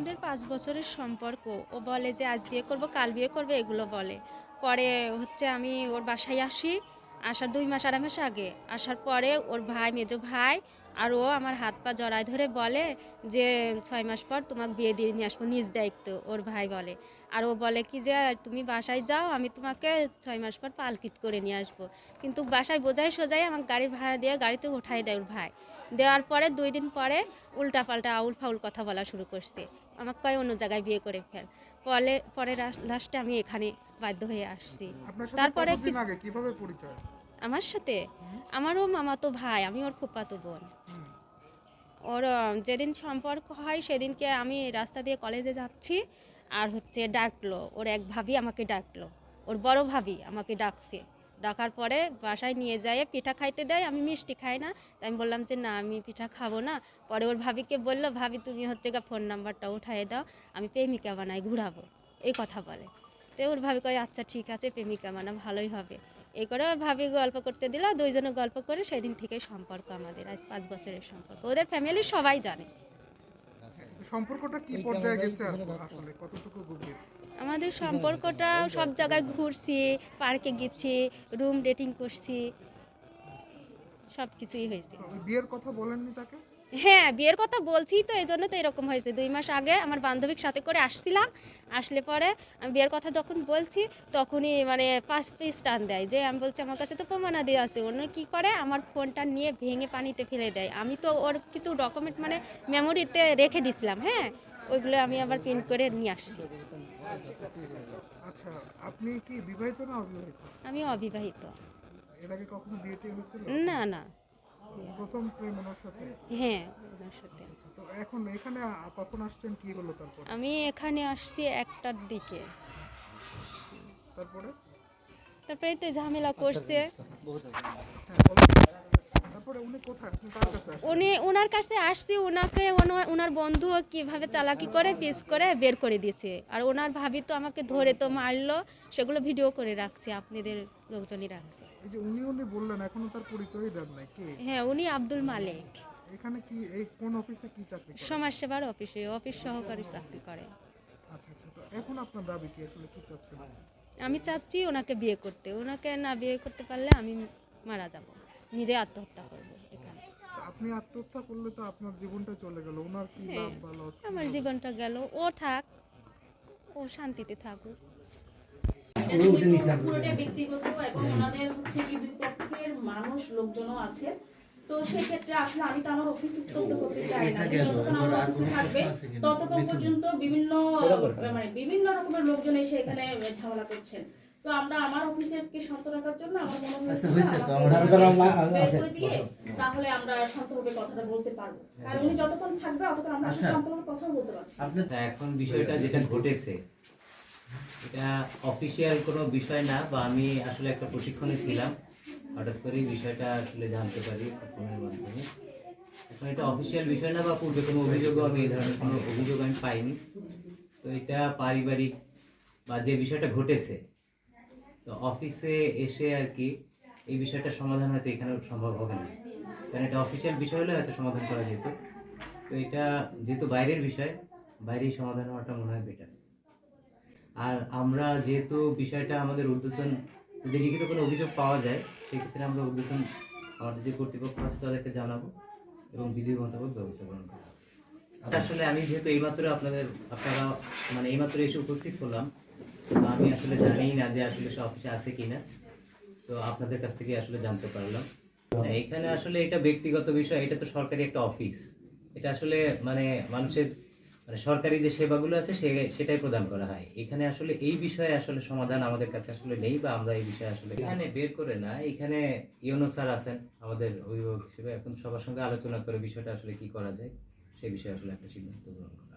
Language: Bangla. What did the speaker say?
আমাদের পাঁচ বছরের সম্পর্ক। ও বলে যে, আজ বিয়ে করব, কাল বিয়ে করবে, এগুলো বলে। পরে হচ্ছে আমি ওর বাসায় আসি। আসার দুই মাস, আড়াই মাস আগে। আসার পরে ওর ভাই, মেজো ভাই আর ও আমার হাত পা জড়ায় ধরে বলে যে, ছয় মাস পর তোমাকে বিয়ে দিয়ে নিয়ে আসব, নিজ দায়িত্ব, ওর ভাই বলে। আর ও বলে কি যে, তুমি বাসায় যাও, আমি তোমাকে ছয় মাস পর পালকিত করে নিয়ে আসব। কিন্তু বাসায় বোঝাই সোজাই আমার গাড়ির ভাড়া দিয়ে গাড়িতে উঠাই দেয় ওর ভাই। দেওয়ার পরে দুই দিন পরে উল্টা পাল্টা আউল ফাউল কথা বলা শুরু করছে। আমাকে কয় অন্য জায়গায় বিয়ে করে ফেল। পরে পরে লাস্টে আমি এখানে বাধ্য হয়ে আসছি। তারপরে কীভাবে পরিচয়? আমার সাথে? আমারও মামাতো ভাই আমি ওর ফুপাতো বোন। ওর যেদিন সম্পর্ক হয় সেদিনকে আমি রাস্তা দিয়ে কলেজে যাচ্ছি আর হচ্ছে ডাকলো। ওর এক ভাবি আমাকে ডাকলো। ওর বড় ভাবি আমাকে ডাকছে। ডাকার পরে বাসায় নিয়ে যায় পিঠা খাইতে দেয় আমি মিষ্টি খাই না। তাই আমি বললাম যে না আমি পিঠা খাব না। পরে ওর ভাবিকে বলল ভাবি তুমি হচ্ছে গা ফোন নাম্বারটা উঠাই দাও আমি প্রেমিকা বানাই ঘুরাবো। এই কথা বলে। তো ওর ভাবি কয় আচ্ছা ঠিক আছে প্রেমিকা বানা ভালোই হবে। এই করে ওর ভাবি গল্প করতে দিল দুইজনে গল্প করে সেদিন থেকে সম্পর্ক আমাদের আজ পাঁচ বছরের সম্পর্ক। ওদের ফ্যামিলি সবাই জানে। সম্পর্কটা কি পর্যায়ে গেছে আর আসলে কতটুকু গভীর? আমাদের সম্পর্কটা সব জায়গায় ঘুরছি পার্কে গেছি রুম ডেটিং করছি সব কিছুই হয়েছে বিয়ের কথা বলেননি তাকে? হ্যাঁ বিয়ের কথা বলছি তো এই জন্য তো এরকম হয়েছে। দুই মাস আগে আমার বান্ধবীর সাথে করে আসছিলাম আসলে পরে আমি বিয়ের কথা যখন বলছি তখনই মানে পাঁচ পিস টান দেয় যে আমি বলছি আমার কাছে তো প্রমাণাদি আছে অন্য কি করে? আমার ফোনটা নিয়ে ভেঙে পানিতে ফেলে দেয়। আমি তো ওর কিছু ডকুমেন্ট মানে মেমোরিতে রেখে দিছিলাম হ্যাঁ? ওইগুলো আমি আবার প্রিন্ট করে নিয়ে আসছি। আচ্ছা আপনি কি বিবাহিত না অবিবাহিত? আমি অবিবাহিত। এর আগে কখনো বিয়ে হয়েছিল? না না। প্রথম প্রেম ওনার সাথে? হ্যাঁ ওনার সাথে। তো এখন এখানে কখন আসছেন কি হলো তারপর? আমি এখানে আসছি একটার দিকে। তারপরে? তারপরে তো ঝামেলা করছে। তারপরে উনি ওনার কাছে আসছি ওনাকে ওনার বন্ধু কীভাবে চালাকি করে পিস করে বের করে দিয়েছে। আর ওনার ভাবি তো আমাকে ধরে তো মারলো সেগুলো ভিডিও করে রাখছে আপনাদের লোকজনই রাখছে। উনি উনি বললেন এখনও তার পরিচয়ই দেন নাই হ্যাঁ উনি আব্দুল মালিক। এখানে কি এই কোন অফিসে কি চাকরি অফিসে অফিস সহকারী চাকরি করে। আচ্ছা আচ্ছা এখন আপনার দাবি কি আসলে কি চাচ্ছেন? আমি চাচ্ছি ওনাকে বিয়ে করতে। ওনাকে না বিয়ে করতে পারলে আমি মারা যাব। নিজে আত্মহত্যা করব এখানে। আপনি আত্মহত্যা করলে তো আপনার জীবনটা চলে গেল। ওনার কি হ্যাঁ, লাভ বা লস? আমার জীবনটা গেল। ও থাক ও শান্তিতে থাকুক। পুরোটা ব্যক্তিগত এবং ওনাদের হচ্ছে কি দুই পক্ষের মানুষ লোকজনও আছে। তো সেক্ষেত্রে আসলে আমি তো আমার অফিস উত্তপ্ত করতে চাই না। যতক্ষণ আমার অফিসে থাকবে ততক্ষণ পর্যন্ত বিভিন্ন মানে বিভিন্ন রকমের লোকজন এসে এখানে ঝামেলা করছেন। তো আমরা আমার অফিসেরকে শান্ত রাখার জন্য আমার মনে হয়েছে আচ্ছা, করে দিয়ে তাহলে আমরা শান্তভাবে কথাটা বলতে পারব। আর উনি যতক্ষণ থাকবে ততক্ষণ আমরা আচ্ছা। শান্তভাবে কথা বলতে পারছি। আপনি এখন বিষয়টা যেটা ঘটেছে এটা অফিসিয়াল কোনো বিষয় না বা আমি আসলে একটা প্রশিক্ষণে ছিলাম। হঠাৎ করে বিষয়টা আসলে জানতে পারি ফোনের মাধ্যমে। এখন এটা অফিসিয়াল বিষয় না বা পূর্বে কোনো অভিযোগও আমি এই ধরনের কোনো অভিযোগ আমি পাইনি। তো এটা পারিবারিক বা যে বিষয়টা ঘটেছে তো অফিসে এসে আর কি এই বিষয়টা সমাধান হয়তো এখানে সম্ভব হবে না। কারণ এটা অফিসিয়াল বিষয় হলে হয়তো সমাধান করা যেত। তো এটা যেহেতু বাইরের বিষয়, বাইরেই সমাধান হওয়াটা মনে হয় বেটার আর আমরা যেহেতু বিষয়টা আমাদের ঊর্ধ্বতন, যদি লিখিত কোনো অভিযোগ পাওয়া যায়, সেক্ষেত্রে আমরা ঊর্ধ্বতন আমাদের যে কর্তৃপক্ষ আছে তাদেরকে জানাব এবং বিধি মোতাবেক ব্যবস্থা গ্রহণ করব। আসলে আমি যেহেতু এইমাত্র আপনাদের, আপনারা মানে এইমাত্র এসে উপস্থিত হলাম আমি আসলে জানিই না যে আসলে সে অফিসে আছে কিনা। তো আপনাদের কাছ থেকে আসলে জানতে পারলাম। হ্যাঁ, এখানে আসলে এটা ব্যক্তিগত বিষয় এটা তো সরকারি একটা অফিস। এটা আসলে মানে মানুষের মানে সরকারি যে সেবাগুলো আছে সে সেটাই প্রদান করা হয়। এখানে আসলে এই বিষয়ে আসলে সমাধান আমাদের কাছে আসলে নেই বা আমরা এই বিষয়ে আসলে এখানে বের করে না। এখানে ইউনো স্যার আছেন আমাদের অভিভাবক হিসেবে। এখন সবার সঙ্গে আলোচনা করে বিষয়টা আসলে কি করা যায় সেই বিষয়ে আসলে একটা সিদ্ধান্ত গ্রহণ